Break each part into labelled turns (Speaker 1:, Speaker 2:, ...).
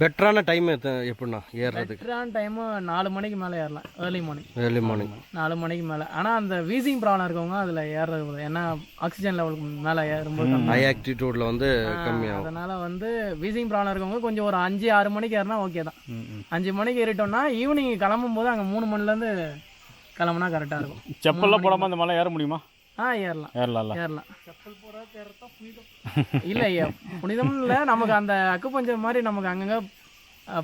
Speaker 1: பெட்டரான டைம் எப்படிண்ணா? ஏறுறதுக்கு?
Speaker 2: பெட்டரான டைமு நாலு மணிக்கு மேலே ஏறலாம். ஏர்லி மார்னிங்
Speaker 1: ஏர்லி மார்னிங்
Speaker 2: நாலு மணிக்கு மேலே. ஆனால் அந்த வீசிங் ப்ராப்ளம் இருக்கவங்க அதில் ஏறுறது. ஏன்னா ஆக்சிஜன் லெவலுக்கு மேலே ஏறும்போது.
Speaker 1: ஹை ஆக்டிடியூட்ல வந்து கம்மியாகும்.
Speaker 2: அதனால வந்து வீசிங் ப்ராப்ளம் இருக்கவங்க கொஞ்சம் ஒரு அஞ்சு ஆறு மணிக்கு ஏறினா ஓகே தான். அஞ்சு மணிக்கு ஏறிட்டோம்னா ஈவினிங் கிளம்பும் போது அங்கே மூணு மணிலேருந்து கிளம்புனா கரெக்டாக இருக்கும்.
Speaker 3: செப்பல்லாம் போடாமல் அந்த மலை ஏற முடியுமா?
Speaker 2: ஆ ஏறலாம்.
Speaker 3: ஏறலாம்ல.
Speaker 2: ஏறலாம். இல்லை ஐயா புனிதம். இல்லை நமக்கு அந்த அக்குப்பஞ்சர் மாதிரி நமக்கு அங்கங்கே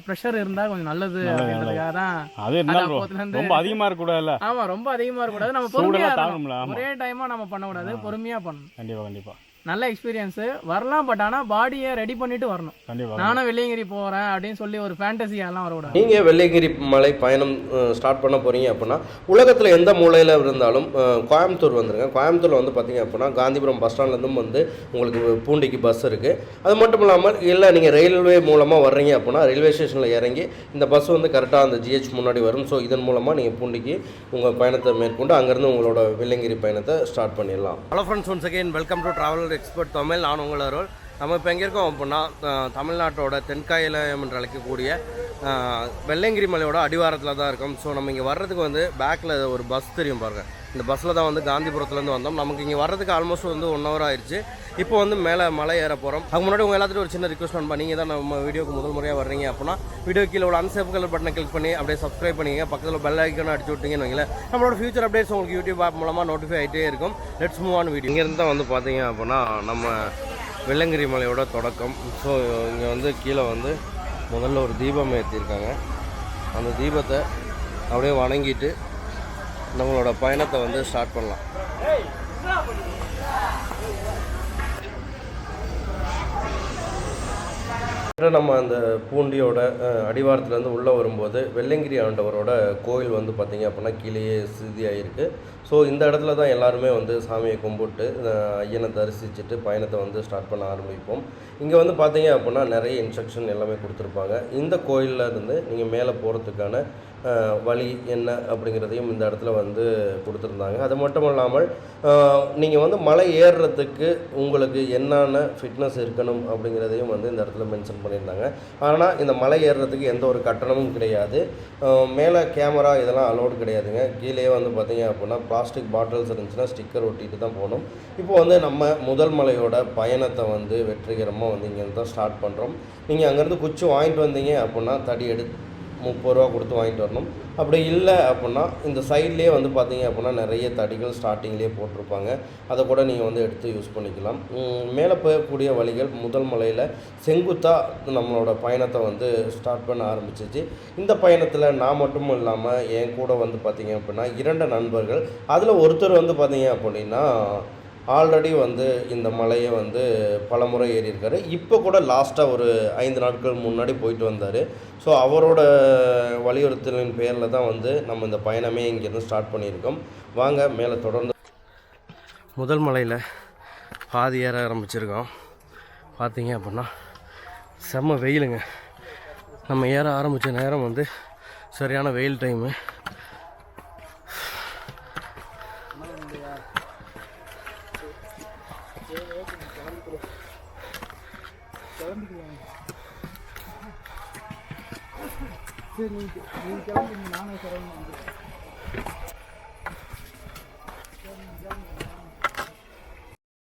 Speaker 2: ப்ரெஷர் இருந்தால் கொஞ்சம் நல்லது அப்படின்றதுக்காக தான்
Speaker 3: ரொம்ப அதிகமாக இருக்கக்கூடாதுல்ல?
Speaker 2: ஆமா ரொம்ப அதிகமா இருக்கக்கூடாது. நம்ம
Speaker 3: சூடெல்லாம்
Speaker 2: பொறுமையா
Speaker 3: தாங்கும்ல,
Speaker 2: இருக்கணும்.
Speaker 3: ஆமா.
Speaker 2: ஒரே டைமா நம்ம பண்ணக்கூடாது. பொறுமையா பண்ணணும்.
Speaker 3: கண்டிப்பாக கண்டிப்பாக
Speaker 2: நல்ல எக்ஸ்பீரியன்ஸ் வரலாம் பட் ஆனா பாடியை ரெடி பண்ணிட்டு வரணும். நானும் வெள்ளியங்கிரி போறேன் அப்படின்னு சொல்லி ஒரு ஃபேண்டசியெல்லாம் வரக்கூடாது
Speaker 4: நீங்கள் வெள்ளையங்கிரி மலை பயணம் ஸ்டார்ட் பண்ண போகிறீங்க அப்படின்னா உலகத்தில் எந்த மூலையில் இருந்தாலும் கோயம்புத்தூர் வந்துருங்க. கோயம்புத்தூரில் வந்து பார்த்தீங்க அப்படின்னா காந்திபுரம் பஸ் ஸ்டாண்ட்லேருந்தும் வந்து உங்களுக்கு பூண்டிக்கு பஸ் இருக்குது அது மட்டும் இல்லாமல் இல்லை நீங்கள் ரயில்வே மூலமாக வர்றீங்க அப்படின்னா ரயில்வே ஸ்டேஷனில் இறங்கி இந்த பஸ் வந்து கரெக்டாக அந்த ஜிஹெச் முன்னாடி வரும். ஸோ இதன் மூலமாக நீங்கள் பூண்டிக்கு உங்கள் பயணத்தை மேற்கொண்டு அங்கேருந்து உங்களோட வெள்ளையங்கிரி பயணத்தை ஸ்டார்ட் பண்ணிடலாம்.
Speaker 1: Hello friends once again welcome to travel expert Tamil நான் உங்கள் அருள் நம்ம இப்போ எங்கே இருக்கோம் அப்படின்னா தமிழ்நாட்டோட தென்காயிலம் என்று அழைக்கக்கூடிய வெள்ளைங்கிரி மலையோட அடிவாரத்தில் தான் இருக்கோம். ஸோ நம்ம இங்கே வர்றதுக்கு வந்து பேக்கில் ஒரு பஸ் தெரியும் பாருங்கள் இந்த பஸ்ஸில் தான் வந்து காந்திபுரத்துலேருந்து வந்தோம். நமக்கு இங்கே வர்றதுக்கு ஆல்மோஸ்ட் வந்து ஒன் ஹவர் ஆயிடுச்சு. இப்போ வந்து மேலே மலை ஏற போகிறோம் அதுக்கு முன்னாடி உங்கள் எல்லாத்துட்டு ஒரு சின்ன ரிக்வஸ்ட் பண்ணி நீங்கள் தான் நம்ம வீடியோக்கு முதல் முறையாக வர்றீங்க அப்படின்னா வீடியோ கீழே உள்ள அன்சேஃப் கலர் பட்டனை கிளிக் பண்ணி அப்படியே சப்ஸ்கிரைப் பண்ணிங்க பக்கத்தில் பெல் ஐக்கன் அடிச்சு விட்டீங்கன்னு வைங்களேன். நம்மளோட ஃபியூச்சர் அப்டேட்ஸ் உங்களுக்கு யூடியூப் ஆப் மூலமாக நோட்டிஃபை ஆகிட்டே இருக்கும். லெட்ஸ் மூவ் ஆன் வீடியோ இங்கேருந்து தான் வந்து பார்த்தீங்க அப்படின்னா நம்ம வெள்ளங்கிரி மலையோட தொடக்கம். ஸோ இங்கே வந்து கீழே வந்து முதல்ல ஒரு தீபம் ஏற்றிருக்காங்க அந்த தீபத்தை அப்படியே வணங்கிட்டு நம்மளோட பயணத்தை வந்து ஸ்டார்ட் பண்ணலாம். நம்ம அந்த பூண்டியோட அடிவாரத்துலேருந்து உள்ளே வரும்போது வெள்ளங்கிரி ஆண்டவரோட கோயில் வந்து பார்த்திங்க அப்படின்னா கீழேயே சிதியாகிருக்கு ஸோ இந்த இடத்துல தான் எல்லாருமே வந்து சாமியை கும்பிட்டு ஐயனை தரிசிச்சுட்டு பயணத்தை வந்து ஸ்டார்ட் பண்ண ஆரம்பிப்போம். இங்கே வந்து பார்த்தீங்க அப்படின்னா நிறைய இன்ஸ்ட்ரக்ஷன் எல்லாமே கொடுத்துருப்பாங்க. இந்த கோயிலில் இருந்து நீங்கள் மேலே போகிறதுக்கான வழி என்ன அப்படிங்கிறதையும் இந்த இடத்துல வந்து கொடுத்துருந்தாங்க. அது மட்டும் இல்லாமல் நீங்கள் வந்து மலை ஏறுறதுக்கு உங்களுக்கு என்னென்ன ஃபிட்னஸ் இருக்கணும் அப்படிங்கிறதையும் வந்து இந்த இடத்துல மென்ஷன் பண்ணியிருந்தாங்க. ஆனால் இந்த மலை ஏறுறதுக்கு எந்த ஒரு கட்டணமும் கிடையாது. மேலே கேமரா இதெல்லாம் அலோடு கிடையாதுங்க. கீழே வந்து பார்த்தீங்க அப்படின்னா பிளாஸ்டிக் பாட்டில்ஸ் இருந்துச்சுன்னா ஸ்டிக்கர் ஒட்டிட்டு தான் போகணும். இப்போ வந்து நம்ம முதல் மலையோட பயணத்தை வந்து வெற்றிகரமாக வந்து இங்கேருந்து தான் ஸ்டார்ட் பண்ணுறோம் நீங்கள் அங்கேருந்து குச்சி வாங்கிட்டு வந்தீங்க அப்படின்னா தடி எடுத்து முப்பது ரூபா கொடுத்து வாங்கிட்டு வரணும். அப்படி இல்லை அப்படின்னா இந்த சைட்லேயே வந்து பார்த்தீங்க அப்படின்னா நிறைய தடிகள் ஸ்டார்டிங்லேயே போட்டிருப்பாங்க. அதை கூட நீங்கள் வந்து எடுத்து யூஸ் பண்ணிக்கலாம். மேலே போகக்கூடிய வழிகள் முதல் மலையில் செங்குத்தாக நம்மளோட பயணத்தை வந்து ஸ்டார்ட் பண்ண ஆரம்பிச்சிச்சு. இந்த பயணத்தில் நான் மட்டும் இல்லாமல் என் கூட வந்து பார்த்தீங்க அப்படின்னா இரண்டு நண்பர்கள். அதில் ஒருத்தர் வந்து பார்த்தீங்க அப்படின்னா ஆல்ரெடி வந்து இந்த மலையை வந்து பலமுறை ஏறியிருக்காரு. இப்போ கூட லாஸ்ட்டாக ஒரு ஐந்து நாட்கள் முன்னாடி போயிட்டு வந்தார். ஸோ அவரோட வலியுறுத்தலின் பேரில் தான் வந்து நம்ம இந்த பயணமே இங்கேருந்து ஸ்டார்ட் பண்ணியிருக்கோம். வாங்க மேலே தொடர்ந்து. முதல் மலையில் பாதி ஏற ஆரம்பிச்சிருக்கோம். பார்த்தீங்க அப்படின்னா செம்ம வெயிலுங்க. நம்ம ஏற ஆரம்பித்த நேரம் வந்து சரியான வெயில் டைமு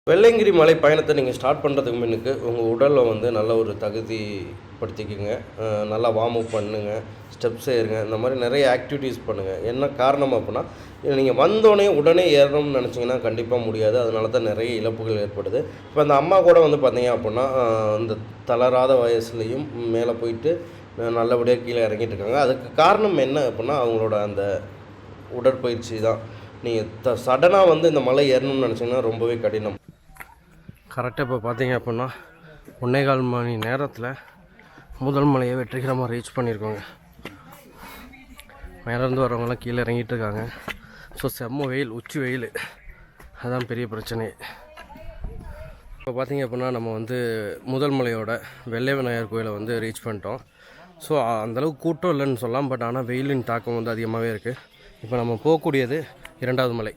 Speaker 1: வெள்ளைங்கிரி மலை பயணத்தை நீங்கள் ஸ்டார்ட் பண்ணுறதுக்கு முன்னுக்கு உங்கள் உடலை வந்து நல்ல ஒரு தகுதி படுத்திக்கோங்க நல்லா வார்ம் அப் பண்ணுங்கள் ஸ்டெப்ஸ் ஏறுங்க இந்த மாதிரி நிறைய ஆக்டிவிட்டீஸ் பண்ணுங்கள் என்ன காரணம் அப்படின்னா நீங்கள் வந்தோடனே உடனே ஏறணும்னு நினச்சிங்கன்னா கண்டிப்பாக முடியாது. அதனால தான் நிறைய இழப்புகள் ஏற்படுது. இப்போ அந்த அம்மா கூட வந்து பார்த்தீங்க அப்படின்னா அந்த இந்த தளராத வயசுலேயும் மேலே போயிட்டு நல்லபடியாக கீழே இறங்கிட்டு இருக்காங்க. அதுக்கு காரணம் என்ன அப்படின்னா அவங்களோட அந்த உடற்பயிற்சி தான். நீங்கள் த சடனாக வந்து இந்த மலை ஏறணும்னு நினச்சிங்கன்னா ரொம்பவே கடினம். கரெக்டாக இப்போ பார்த்தீங்க அப்படின்னா ஒன்றே கால் மணி நேரத்தில் முதல் மலையை வெற்றிகரமாக ரீச் பண்ணியிருக்கோங்க மேலேருந்து வரவங்களாம் கீழே இறங்கிட்டு இருக்காங்க. ஸோ செம்ம வெயில் உச்சி வெயில். அதுதான் பெரிய பிரச்சனை. இப்போ பார்த்தீங்க அப்படின்னா நம்ம வந்து முதல் மலையோட வெள்ளை விநாயகர் கோயிலை வந்து ரீச் பண்ணிட்டோம். ஸோ அந்தளவுக்கு கூட்டம் இல்லைன்னு சொல்லலாம் பட் ஆனால் வெயிலின் தாக்கம் வந்து அதிகமாகவே இருக்குது இப்போ நம்ம போகக்கூடியது இரண்டாவது மலை.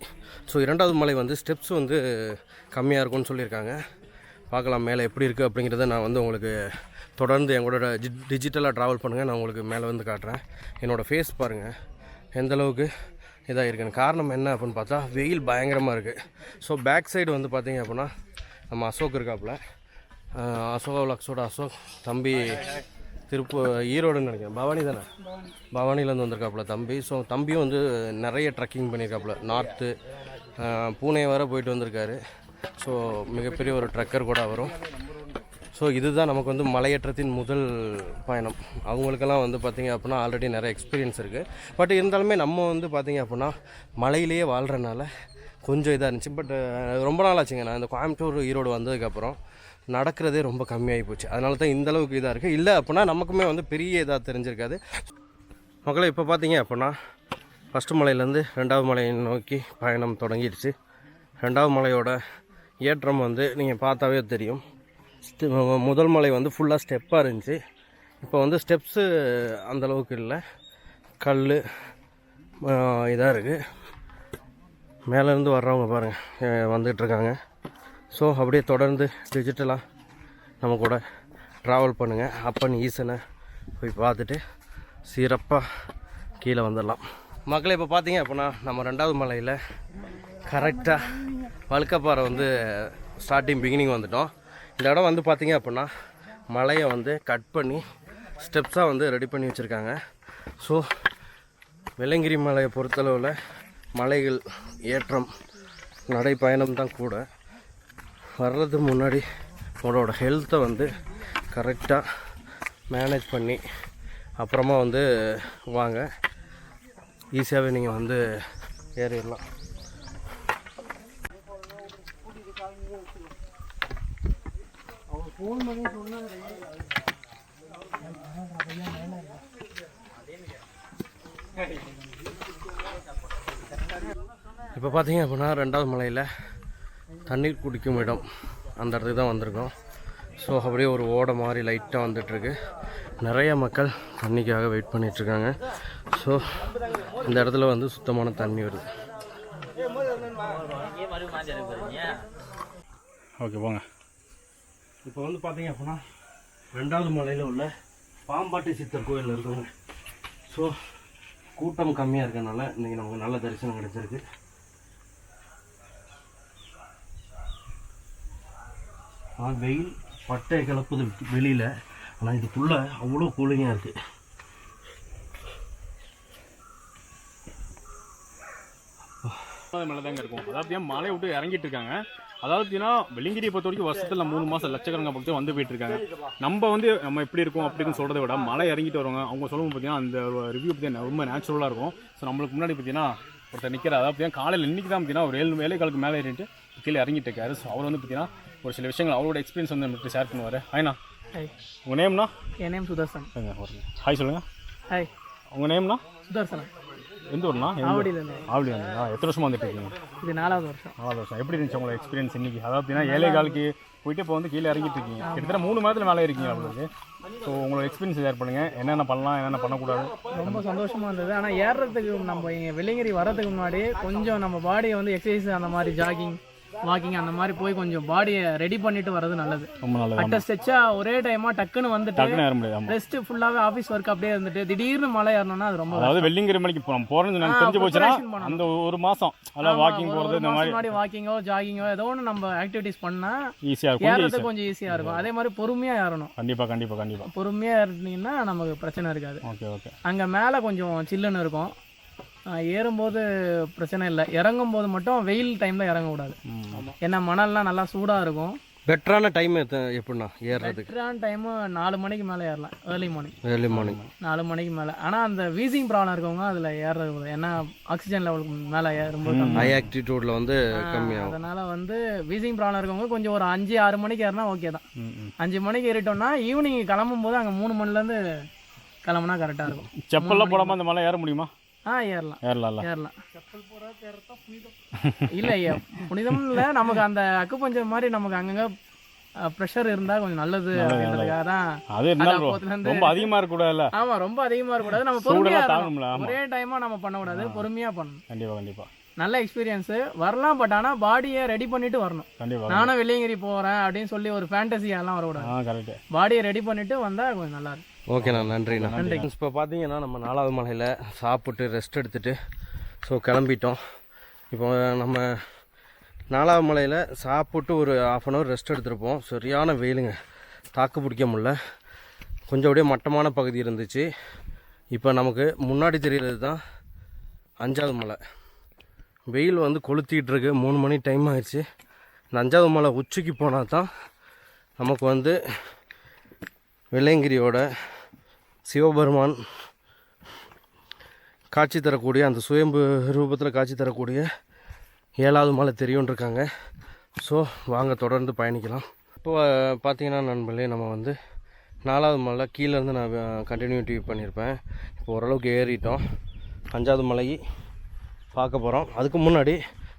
Speaker 1: ஸோ இரண்டாவது மலை வந்து ஸ்டெப்ஸ் வந்து கம்மியாக இருக்கும்னு சொல்லியிருக்காங்க. பார்க்கலாம் மேலே எப்படி இருக்குது அப்படிங்கிறத நான் வந்து உங்களுக்கு தொடர்ந்து எங்களோட டிஜிட்டலாக ட்ராவல் பண்ணுங்கள் நான் உங்களுக்கு மேலே வந்து காட்டுறேன். என்னோடய ஃபேஸ் பாருங்கள் எந்தளவுக்கு இதாக இருக்குன்னு காரணம் என்ன அப்படின்னு பார்த்தா வெயில் பயங்கரமாக இருக்குது ஸோ பேக் சைடு வந்து பார்த்தீங்க அப்படின்னா நம்ம அசோக் இருக்காப்புல. அசோகாவில் அசோக் லக்ஸோட அசோக் தம்பி திருப்பு ஈரோடுன்னு நினைக்கிறேன். பவானி தானே? பவானிலேருந்து வந்திருக்காப்புல தம்பி. ஸோ தம்பியும் வந்து நிறைய ட்ரக்கிங் பண்ணியிருக்காப்புல. நார்த்து பூனே வர போயிட்டு வந்திருக்காரு. ஸோ மிகப்பெரிய ஒரு ட்ரக்கர் கூட வரும் ஸோ இதுதான் நமக்கு வந்து மலையேற்றத்தின் முதல் பயணம். அவங்களுக்கெல்லாம் வந்து பார்த்திங்க அப்படின்னா ஆல்ரெடி நிறைய எக்ஸ்பீரியன்ஸ் இருக்குது பட் இருந்தாலுமே நம்ம வந்து பார்த்திங்க அப்படின்னா மலையிலேயே வாழ்கிறனால கொஞ்சம் இதாக இருந்துச்சு. பட் ரொம்ப நாள் ஆச்சுங்க. நான் இந்த கோயம்புத்தூர் ஈரோடு வந்ததுக்கப்புறம் நடக்கிறதே ரொம்ப கம்மியாகி போச்சு. அதனால தான் இந்தளவுக்கு இதாக இருக்குது இல்லை அப்படின்னா நமக்குமே வந்து பெரிய இதாக தெரிஞ்சிருக்காது. மக்களை இப்போ பார்த்தீங்க அப்படின்னா ஃபஸ்ட்டு மலையிலேருந்து ரெண்டாவது மலையை நோக்கி பயணம் தொடங்கிடுச்சு. ரெண்டாவது மலையோட ஏற்றம் வந்து நீங்கள் பார்த்தாவே தெரியும். முதல் மலை வந்து ஃபுல்லாக ஸ்டெப்பாக இருந்துச்சு. இப்போ வந்து ஸ்டெப்ஸு அந்தளவுக்கு இல்லை. கல் இதாக இருக்குது மேலேருந்து வர்றவங்க பாருங்கள் வந்துகிட்ருக்காங்க ஸோ அப்படியே தொடர்ந்து டிஜிட்டலாக நம்ம கூட ட்ராவல் பண்ணுங்கள் அப்பன் ஈசனை போய் பார்த்துட்டு சிறப்பாக கீழே வந்துடலாம். மக்களை இப்போ பார்த்தீங்க அப்படின்னா நம்ம ரெண்டாவது மலையில் கரெக்டாக வழுக்கப்பாறை வந்து ஸ்டார்டிங் பிகினிங் வந்துட்டோம். இந்த இடம் வந்து பார்த்தீங்க அப்படின்னா மலையை வந்து கட் பண்ணி ஸ்டெப்ஸாக வந்து ரெடி பண்ணி வச்சுருக்காங்க. ஸோ வெள்ளங்கிரி மலையை பொறுத்தளவில் மலைகள் ஏற்றம் நடைப்பயணம் தான் கூட. வர்றது முன்னாடி உங்களோட ஹெல்த்தை வந்து கரெக்டாக மேனேஜ் பண்ணி அப்புறமா வந்து வாங்க. ஈஸியாகவே நீங்கள் வந்து ஏறிடலாம். இப்போ பார்த்தீங்க அப்படின்னா ரெண்டாவது மலையில் தண்ணீர் குடிக்கும் இடம் அந்த இடத்துக்கு தான் வந்திருக்கோம். ஸோ அப்படியே ஒரு ஓடை மாதிரி லைட்டாக வந்துட்டுருக்கு. நிறைய மக்கள் தண்ணிக்காக வெயிட் பண்ணிகிட்ருக்காங்க ஸோ இந்த இடத்துல வந்து சுத்தமான தண்ணி வருது.
Speaker 3: ஓகே போங்க.
Speaker 1: இப்போ வந்து பார்த்தீங்க அப்படின்னா ரெண்டாவது மலையில் உள்ள பாம்பாட்டி சித்தர் கோயில் இருக்குங்க ஸோ கூட்டம் கம்மியாக இருக்கனால இன்றைக்கி நமக்கு நல்ல தரிசனம் கிடைச்சிருக்கு. ஆனால் வெயில் பட்டை கிளப்புது வெளியில். ஆனால் இதுக்குள்ளே அவ்வளோ கூலிங்காக இருக்குது
Speaker 3: மேலே தாங்க இருக்கும். அதாவது பார்த்தீங்கன்னா மலை விட்டு இறங்கிட்டு இருக்காங்க. அதாவது பார்த்தீங்கன்னா வெள்ளிங்கிரியை பொறுத்த வரைக்கும் வருஷத்தில் மூணு மாதம் லட்சக்கணக்கான பக்தர் வந்து போயிட்டு இருக்காங்க நம்ம வந்து நம்ம எப்படி இருக்கோம் அப்படின்னு சொல்கிறத விட மலை இறங்கிட்டு வருவாங்க அவங்க சொல்லும்போது பார்த்தீங்கன்னா அந்த ரிவ்யூ பார்த்தீங்கன்னா ரொம்ப நேச்சுரலாக இருக்கும். ஸோ நம்மளுக்கு முன்னாடி பார்த்தீங்கன்னா ஒருத்தர் நிற்கிற அதாவது பார்த்தீங்கன்னா காலையில் இன்னைக்கு தான் பார்த்தீங்கன்னா ஒரு ஏழு வேலைக்காலுக்கு மேலே ஏறிட்டு கீழே இறங்கிட்டு இருக்காரு. ஸோ அவர் வந்து பார்த்தீங்கன்னா ஒரு சில விஷயங்கள் அவரோட எக்ஸ்பீரியன்ஸ் வந்து நம்மளுக்கு ஷேர் பண்ணுவார். ஹாய்ண்ணா
Speaker 2: ஹாய்
Speaker 3: உங்கள் நேம்னா
Speaker 2: என் நேம் சுதர்சன்.
Speaker 3: ஹாய் சொல்லுங்கள்
Speaker 2: ஹாய்
Speaker 3: உங்கள் நேம்னா
Speaker 2: சுதர்சன்.
Speaker 3: எந்த ஊர்னா?
Speaker 2: ஆவடியிலேருந்து.
Speaker 3: ஆவடி வந்தீங்களா எத்தனை வருஷமா வந்துட்டு இருக்கீங்க?
Speaker 2: இது நாலாவது வருஷம்.
Speaker 3: நாலாவது வருஷம். எப்படி இருந்துச்சு உங்களோட எக்ஸ்பீரியன்ஸ் இன்னைக்கு? அதாவது பார்த்தீங்கன்னா ஏழை காலுக்கு போயிட்டு இப்போ வந்து கீழே இறங்கிட்டு இருக்கீங்க. கிட்டத்தட்ட மூணு மாதத்துல மேலே இருக்கீங்க அவங்களுக்கு ஸோ உங்களோட எக்ஸ்பீரியன்ஸ் ஷேர் பண்ணுங்க. என்னென்ன பண்ணலாம் என்னென்ன பண்ணக்கூடாது?
Speaker 2: ரொம்ப சந்தோஷமா இருந்தது. ஆனால் ஏறுறதுக்கு நம்ம இங்கே வெள்ளிங்கிரி வர்றதுக்கு முன்னாடி கொஞ்சம் நம்ம பாடியை வந்து எக்ஸசைஸ் அந்த மாதிரி ஜாகிங் வாக்கிங் அந்த மாதிரி போய் கொஞ்சம் பாடியை ரெடி பண்ணிட்டு வர்றது நல்லது.
Speaker 3: ரொம்ப நல்லது
Speaker 2: அட்ட ஸ்டெச்சா ஒரே டைமா டக்குன்னு வந்துட்டு ரெஸ்ட் ஃபுல்லாவே ஆஃபீஸ் ஒர்க் அப்படியே இருந்துட்டு திடீர்னு மலை ஏறணும்னா அது ரொம்ப
Speaker 3: அதாவது இப்போ நம்ம போகிறோம்னு எனக்கு தெரிஞ்சு போச்சுன்னா. அந்த ஒரு மாதம் அதாவது வாக்கிங் போகிறது இந்த
Speaker 2: மாசம்
Speaker 3: மாதிரி.
Speaker 2: முன்னாடி வாக்கிங்கோ ஜாகிங்கோ ஏதோ ஒன்று நம்ம ஆக்டிவிட்டிஸ் பண்ணா
Speaker 3: ஈஸியாக இருக்கும். கொஞ்சம்
Speaker 2: ஏறது
Speaker 3: ஈஸியாக
Speaker 2: கொஞ்சம் ஈஸியா இருக்கும். அதே மாதிரி பொறுமையா ஏறணும்.
Speaker 3: கண்டிப்பாக கண்டிப்பாக கண்டிப்பாக
Speaker 2: பொறுமையா ஏறினீங்கன்னா நமக்கு பிரச்சனை இருக்காது.
Speaker 3: Okay okay.
Speaker 2: அங்க மேல கொஞ்சம் சில்லுன்னு இருக்கும். ஏறும்போது பிரச்சனை இல்லை. இறங்கும் போது மட்டும் வெயில் டைம்ல இறங்கக்கூடாது. ஏன்னா மணல்லாம் நல்லா சூடா இருக்கும்.
Speaker 1: பெட்டரான டைம் எப்படின்னா ஏறுறதுக்கு?
Speaker 2: பெட்டரான டைம் நாலு மணிக்கு மேலே ஏறலாம். ஏர்லி மார்னிங்
Speaker 1: ஏர்லி மார்னிங்
Speaker 2: நாலு மணிக்கு மேலே. ஆனால் அந்த வீசிங் ப்ராப்ளம் இருக்கவங்க அதில் ஏறுறது. ஏன்னா ஆக்சிஜன் லெவலுக்கு மேலே ஏறும்போது.
Speaker 1: ஹை ஆக்டிடியூடில் வந்து கம்மியாகும்.
Speaker 2: அதனால வந்து வீசிங் ப்ராப்ளம் இருக்கவங்க கொஞ்சம் ஒரு அஞ்சு ஆறு மணிக்கு ஏறினா ஓகே தான். அஞ்சு மணிக்கு ஏறிட்டோம்னா ஈவினிங் கிளம்பும் போது அங்கே மூணு மணிலேருந்து கிளம்புனா கரெக்டாக இருக்கும்.
Speaker 3: செப்பல்லாம் போடாமல் அந்த மலை ஏற முடியுமா?
Speaker 2: ஆ ஏறலாம்.
Speaker 3: ஏறலாம்ல.
Speaker 2: ஏறலாம். இல்லை ஐயா புனிதம் இல்லை நமக்கு அந்த அக்குப்பஞ்சர் மாதிரி நமக்கு அங்கங்கே ப்ரெஷர் இருந்தால் கொஞ்சம் நல்லது அப்படின்றதுக்காக தான்
Speaker 3: அது இருந்தாலும்
Speaker 2: அப்போத்துல இருந்து-
Speaker 3: ரொம்ப அதிகமாக இருக்கக்கூடாதுல்ல?
Speaker 2: ஆமா ரொம்ப அதிகமா இருக்கக்கூடாது. நம்ம பொறுமையா இருக்கணும். ஒரே டைமா நம்ம பண்ணக்கூடாது. பொறுமையா பண்ணணும்.
Speaker 3: கண்டிப்பாக
Speaker 2: நல்ல எக்ஸ்பீரியன்ஸு வரலாம் பட் ஆனால் பாடியை ரெடி பண்ணிட்டு வரணும்.
Speaker 3: கண்டிப்பா
Speaker 2: நானும் வெள்ளியங்கிரி போகிறேன் அப்படின்னு சொல்லி ஒரு ஃபேண்டசியெல்லாம் வரக்கூடாது. பாடியை ரெடி பண்ணிட்டு வந்தால் கொஞ்சம் நல்லா இருக்கும்.
Speaker 1: ஓகேண்ணா நன்றிண்ணா.
Speaker 2: நன்றி.
Speaker 1: இப்போ பார்த்தீங்கன்னா நம்ம நாலாவது மலையில் சாப்பிட்டு ரெஸ்ட் எடுத்துட்டு ஸோ கிளம்பிட்டோம். இப்போ நம்ம நாலாவது மலையில் சாப்பிட்டு ஒரு ஆஃப் அன் ஹவர் ரெஸ்ட் எடுத்திருப்போம். சரியான வெயிலுங்க. தாக்கு பிடிக்க முடியல. கொஞ்சம் அப்படியே மட்டமான பகுதி இருந்துச்சு. இப்போ நமக்கு முன்னாடி தெரியறது தான் அஞ்சாவது மலை. வெயில் வந்து கொளுத்திட்டு இருக்கு. மூணு மணி டைம் ஆயிடுச்சு இந்த அஞ்சாவது மலை உச்சிக்கு போனால் தான் நமக்கு வந்து வெள்ளையங்கிரியோட சிவபெருமான் காட்சி தரக்கூடிய அந்த சுயம்பு ரூபத்தில் காட்சி தரக்கூடிய ஏழாவது மலை தெரியும்னு இருக்காங்க ஸோ வாங்க தொடர்ந்து பயணிக்கலாம். இப்போ பார்த்தீங்கன்னா நண்பர்களே நம்ம வந்து நாலாவது மலை கீழேருந்து நான் கண்டினியூட்டி பண்ணியிருப்பேன் இப்போ ஓரளவுக்கு ஏறிட்டோம். அஞ்சாவது மலை பார்க்க போகிறோம் அதுக்கு முன்னாடி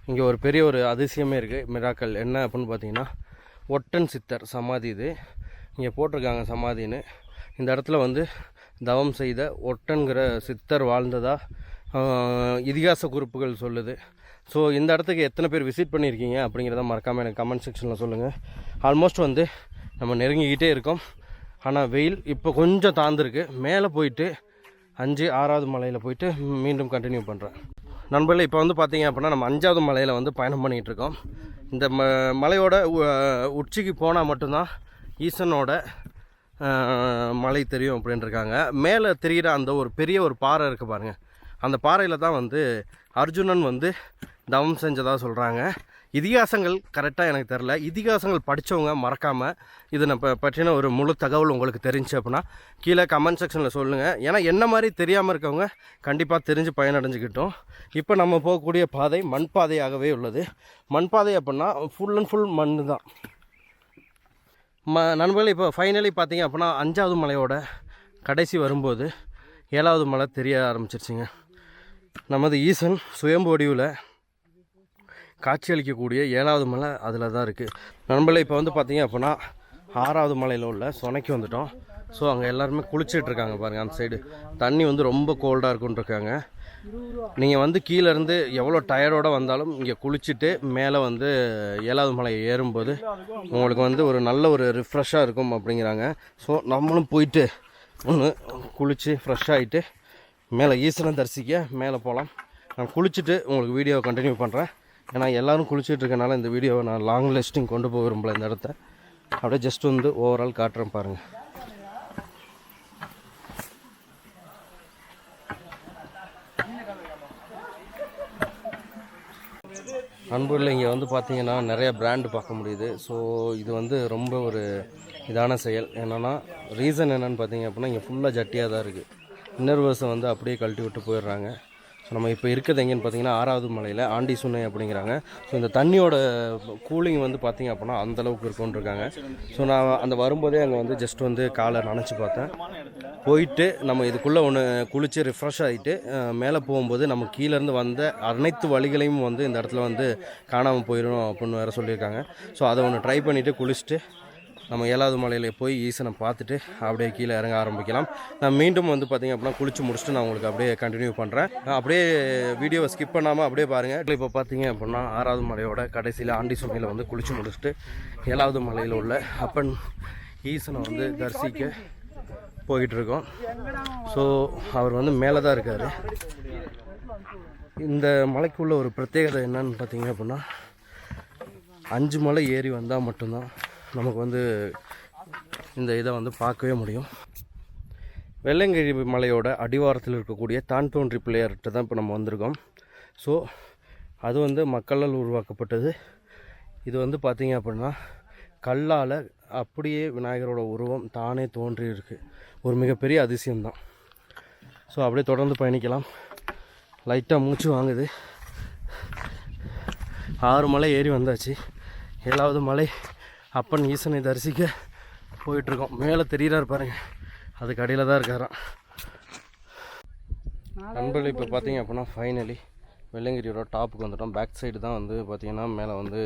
Speaker 1: இங்கே ஒரு பெரிய ஒரு அதிசயமே இருக்குது மிராக்கல் என்ன அப்படின்னு பார்த்தீங்கன்னா ஒட்டன் சித்தர் சமாதி இது. இங்கே போட்டிருக்காங்க சமாதின்னு. இந்த இடத்துல வந்து தவம் செய்த ஒட்டன்கிற சித்தர் வாழ்ந்ததா? இதிகாச குறிப்புகள் சொல்லுது. ஸோ இந்த இடத்துக்கு எத்தனை பேர் விசிட் பண்ணியிருக்கீங்க அப்படிங்கிறத மறக்காமல் எனக்கு கமெண்ட் செக்ஷனில் சொல்லுங்கள் ஆல்மோஸ்ட் வந்து நம்ம நெருங்கிக்கிட்டே இருக்கோம். ஆனால் வெயில் இப்போ கொஞ்சம் தாழ்ந்துருக்கு மேலே போயிட்டு அஞ்சு ஆறாவது மலையில் போயிட்டு மீண்டும் கண்டினியூ பண்ணுறேன் நண்பர்களே இப்போ வந்து பார்த்தீங்க அப்படின்னா நம்ம அஞ்சாவது மலையில் வந்து பயணம் பண்ணிகிட்டு இருக்கோம். இந்த ம மலையோட உச்சிக்கு போனால் மட்டும்தான் ஈசனோட மலை தெரியும் அப்படின்ட்டுருக்காங்க மேலே தெரிகிற அந்த ஒரு பெரிய ஒரு பாறை இருக்குது பாருங்கள் அந்த பாறையில் தான் வந்து அர்ஜுனன் வந்து தவம் செஞ்சதாக சொல்கிறாங்க இதிகாசங்கள் கரெக்டாக எனக்கு தெரில இதிகாசங்கள் படித்தவங்க மறக்காமல் இது நம்ம பற்றின ஒரு முழு தகவல் உங்களுக்கு தெரிஞ்சு அப்படின்னா கீழே கமெண்ட் செக்ஷனில் சொல்லுங்கள் ஏன்னா என்ன மாதிரி தெரியாமல் இருக்கவங்க கண்டிப்பாக தெரிஞ்சு பயனடைஞ்சுக்கிட்டோம். இப்போ நம்ம போகக்கூடிய பாதை மண் பாதையாகவே உள்ளது. மண் பாதை அப்படின்னா ஃபுல் அண்ட் ஃபுல் மண் தான் ம நண்பர்கள் இப்போ ஃபைனலி பார்த்தீங்க அப்படின்னா அஞ்சாவது மலையோட கடைசி வரும்போது ஏழாவது மலை தெரிய ஆரம்பிச்சிருச்சுங்க. நமது ஈசன் சுயம்பு வடிவில் காட்சியளிக்கக்கூடிய ஏழாவது மலை அதில் தான் இருக்குது நண்பர்களே இப்போ வந்து பார்த்தீங்க அப்படின்னா ஆறாவது மலையில் உள்ள சொனைக்கு வந்துட்டோம். ஸோ அங்கே எல்லாருமே குளிச்சுட்ருக்காங்க பாருங்கள் அந்த சைடு தண்ணி வந்து ரொம்ப கோல்டாக இருக்குன்ட்ருக்காங்க நீங்கள் வந்து கீழேருந்து எவ்வளோ டயர்டோடு வந்தாலும் இங்கே குளிச்சுட்டு மேலே வந்து ஏழாவது மலை ஏறும்போது உங்களுக்கு வந்து ஒரு நல்ல ஒரு ரிஃப்ரெஷ்ஷாக இருக்கும் அப்படிங்கிறாங்க. ஸோ நம்மளும் போயிட்டு ஒன்று குளித்து ஃப்ரெஷ் ஆகிட்டு மேலே ஈஸ்வரன் தரிசிக்க மேலே போகலாம் நான் குளிச்சுட்டு உங்களுக்கு வீடியோவை கண்டினியூ பண்ணுறேன் ஏன்னா எல்லோரும் குளிச்சுட்டு இருக்கனால இந்த வீடியோவை நான் லாங் லிஸ்டிங் கொண்டு போக விரும்பல இந்த இடத்த. அப்படியே ஜஸ்ட் வந்து ஓவரால் காட்டுறேன் பாருங்கள் நண்பர்கள் இங்கே வந்து பார்த்தீங்கன்னா நிறைய பிராண்டு பார்க்க முடியுது. ஸோ இது வந்து ரொம்ப ஒரு இதான செயல். என்னென்னா ரீசன் என்னன்னு பார்த்தீங்க அப்படின்னா இங்கே ஃபுல்லாக ஜட்டியாக தான் இருக்குது இன்னர்வர்ஸை வந்து அப்படியே கழட்டி விட்டு போயிடுறாங்க. ஸோ நம்ம இப்போ இருக்கிறது எங்கேன்னு பார்த்தீங்கன்னா ஆறாவது மலையில் ஆண்டி சுனை அப்படிங்கிறாங்க. ஸோ இந்த தண்ணியோட கூலிங் வந்து பார்த்தீங்க அப்படின்னா அந்த அளவுக்கு இருக்கும்னு இருக்காங்க. ஸோ நான் அந்த வரும்போதே அங்கே வந்து ஜஸ்ட் வந்து காலை நனைச்சி பார்த்தேன். போயிட்டு நம்ம இதுக்குள்ளே ஒன்று குளித்து ரிஃப்ரெஷ் ஆகிட்டு மேலே போகும்போது நம்ம கீழேருந்து வந்த அனைத்து வழிகளையும் வந்து இந்த இடத்துல வந்து காணாமல் போயிடும் அப்படின்னு வேறு சொல்லியிருக்காங்க. ஸோ அதை ஒன்று ட்ரை பண்ணிவிட்டு குளிச்சுட்டு நம்ம ஏழாவது மலையில் போய் ஈசனை பார்த்துட்டு அப்படியே கீழே இறங்க ஆரம்பிக்கலாம். நான் மீண்டும் வந்து பார்த்திங்க அப்படின்னா குளிச்சு முடிச்சுட்டு நான் உங்களுக்கு அப்படியே கண்டினியூ பண்ணுறேன் அப்படியே வீடியோவை ஸ்கிப் பண்ணாமல் அப்படியே பாருங்கள் இப்போ பார்த்தீங்க அப்படின்னா ஆறாவது மலையோட கடைசியில் ஆண்டி சுமையில் வந்து குளிச்சு முடிச்சுட்டு ஏழாவது மலையில் உள்ள அப்பன் ஈசனை வந்து தரிசிக்க போயிட்டுருக்கோம் ஸோ அவர் வந்து மேலே தான் இருக்கார். இந்த மலைக்குள்ள ஒரு பிரத்யேகதை என்னன்னு பார்த்தீங்க அப்படின்னா அஞ்சு மலை ஏறி வந்தால் மட்டும்தான் நமக்கு வந்து இந்த இதை வந்து பார்க்கவே முடியும். வெள்ளங்கிழி மலையோட அடிவாரத்தில் இருக்கக்கூடிய தான் தோன்றி பிள்ளையார்கிட்ட தான் இப்போ நம்ம வந்திருக்கோம். ஸோ அது வந்து மக்களால் உருவாக்கப்பட்டது. இது வந்து பார்த்திங்க அப்படின்னா கல்லால் அப்படியே விநாயகரோட உருவம் தானே தோன்றி இருக்கு ஒரு மிகப்பெரிய அதிசயம்தான். ஸோ அப்படியே தொடர்ந்து பயணிக்கலாம். லைட்டாக மூச்சு வாங்குது. ஆறு மலை ஏறி வந்தாச்சு. ஏழாவது மலை அப்பன் ஈசனை தரிசிக்க போயிட்டுருக்கோம். மேலே தெரியிறாரு பாருங்க. அதுக்கு அடியில் தான் இருக்காராம். நண்பர்கள் இப்போ பார்த்தீங்க அப்படின்னா ஃபைனலி வெள்ளங்கிரியோட டாப்புக்கு வந்துட்டோம். பேக் சைடு தான் வந்து பார்த்தீங்கன்னா மேலே வந்து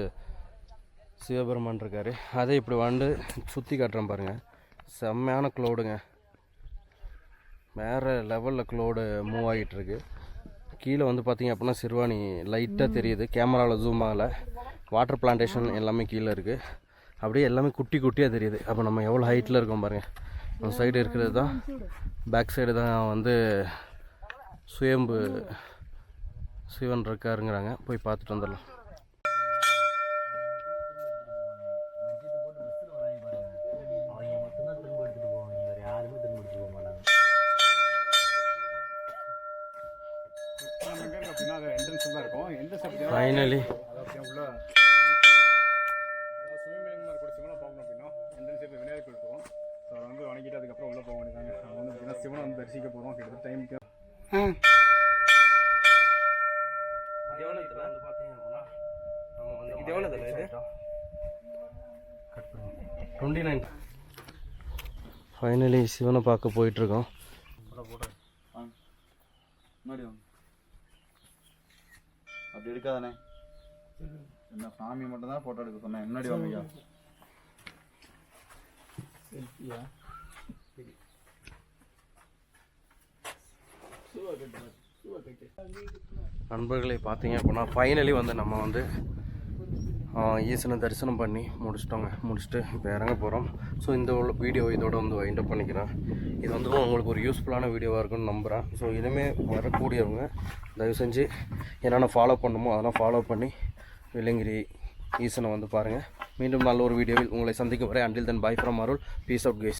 Speaker 1: சிவபெருமான் இருக்காரு. அதை இப்படி வந்து சுற்றி காட்டுறேன் பாருங்கள் செம்மையான க்ளோடுங்க வேறு லெவலில் க்ளோடு மூவ் ஆகிட்டுருக்கு கீழே வந்து பார்த்தீங்க அப்படின்னா சிறுவாணி லைட்டாக தெரியுது. கேமராவில் ஜூம் ஆகலை. வாட்டர் பிளான்டேஷன் எல்லாமே கீழே இருக்குது அப்படியே எல்லாமே குட்டி குட்டியாக தெரியுது. அப்போ நம்ம எவ்வளோ ஹைட்டில் இருக்கோம் பாருங்கள் நம்ம சைடு இருக்கிறது தான். பேக் சைடு தான் வந்து சுயம்பு சிவன் இருக்காருங்கிறாங்க. போய் பார்த்துட்டு வந்துடலாம்.
Speaker 3: சிவனை வந்து தரிசிக்க போகிறோம் கிட்டத்தட்ட டைமுக்கு
Speaker 1: இது எவ்வளோ இது டுவெண்ட்டி நைன் ஃபைனலி சிவனை பார்க்க போயிட்டுருக்கோம்.
Speaker 5: முன்னாடி வாங்க அப்படி எடுக்காதானே என்ன சாமி மட்டும் தான் போட்டோ எடுக்க சொன்னேன். முன்னாடி வாங்க ஐயா
Speaker 1: நண்பர்களை பார்த்தீங்க அப்படின்னா ஃபைனலி வந்து நம்ம வந்து ஈசனை தரிசனம் பண்ணி முடிச்சிட்டோங்க. முடிச்சுட்டு இப்போ இறங்க போகிறோம் ஸோ இந்த வீடியோ இதோட வந்து வைண்ட் அப் பண்ணிக்கிறேன். இது வந்து உங்களுக்கு ஒரு யூஸ்ஃபுல்லான வீடியோவாக இருக்கும்னு நம்புகிறேன் ஸோ இனிமேல் வரக்கூடியவங்க தயவு செஞ்சு என்னென்ன ஃபாலோ பண்ணுமோ அதெல்லாம் ஃபாலோ பண்ணி விலங்கிரி ஈசனை வந்து பாருங்கள் மீண்டும் நல்ல ஒரு வீடியோவில் உங்களை சந்திக்கும் வரை until then bye from Arul peace out case